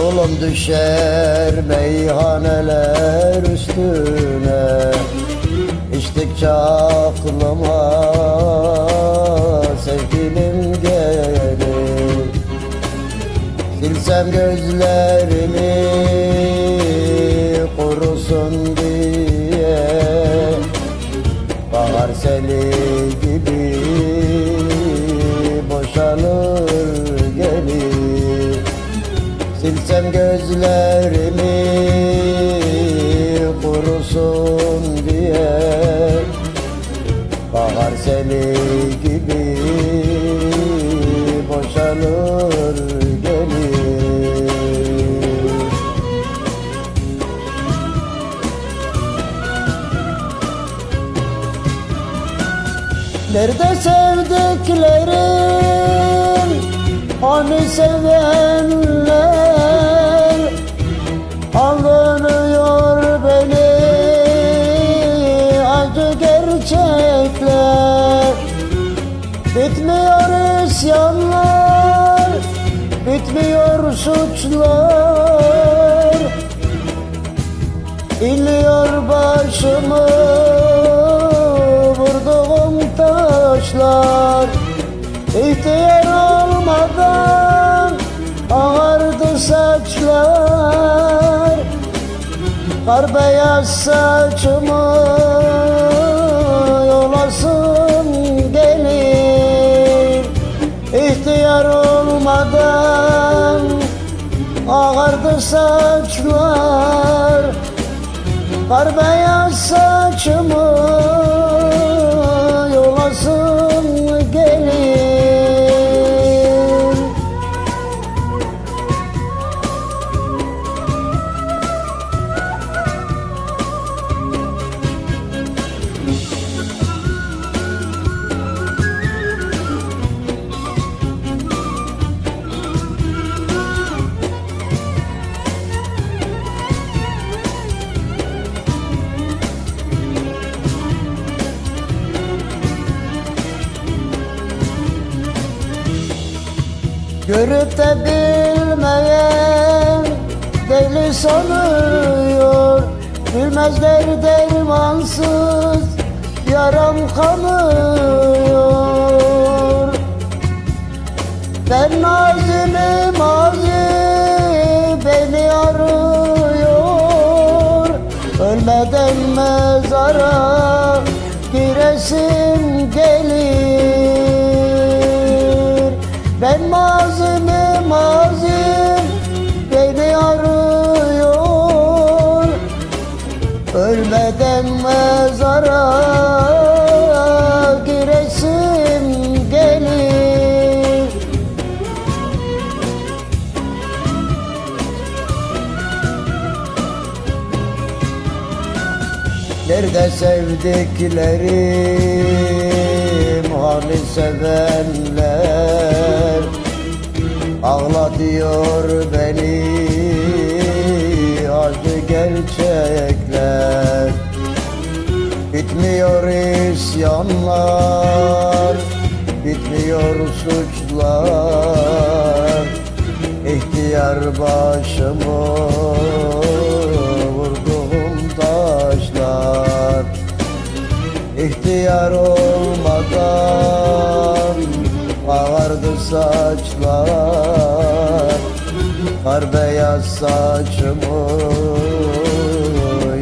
Yolum düşer meyhaneler üstüne. İçtikçe aklıma sevgilim gelir. Silsem gözlerimi kurusun diye. Bahar seli gibi gözlerimi kurusun diye. Bahar seli gibi boşalır gelir Nerede sevdiklerim Hani sevenler Bitmiyor isyanlar Bitmiyor suçlar. İnliyor başımı vurduğum taşlar. İhtiyar olmadan ağardı saçlar. Kar beyaz saçımı saçlar Kar beyaz saçımı Görüp de bilmeyen deli sanıyor. Bilmezler dermansız yaram kanıyor. Ben nazimi mazi beni arıyor. Ölmeden mezara Ölmeden mezara giresim gelir. Nerede sevdiklerim Hani sevenler? Ağlatıyor beni Acı gerçekler Bitmiyor isyanlar Bitmiyor suçlar. İhtiyar başımı vurduğum taşlar. İhtiyar olmadan ağardı saçlar. Kar beyaz saçımı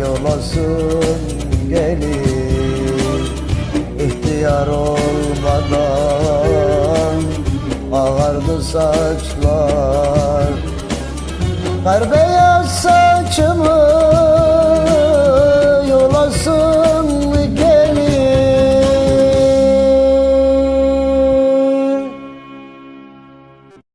yolasın gelir İhtiyar olmadan ağardı saçlar. Kar beyaz saçımı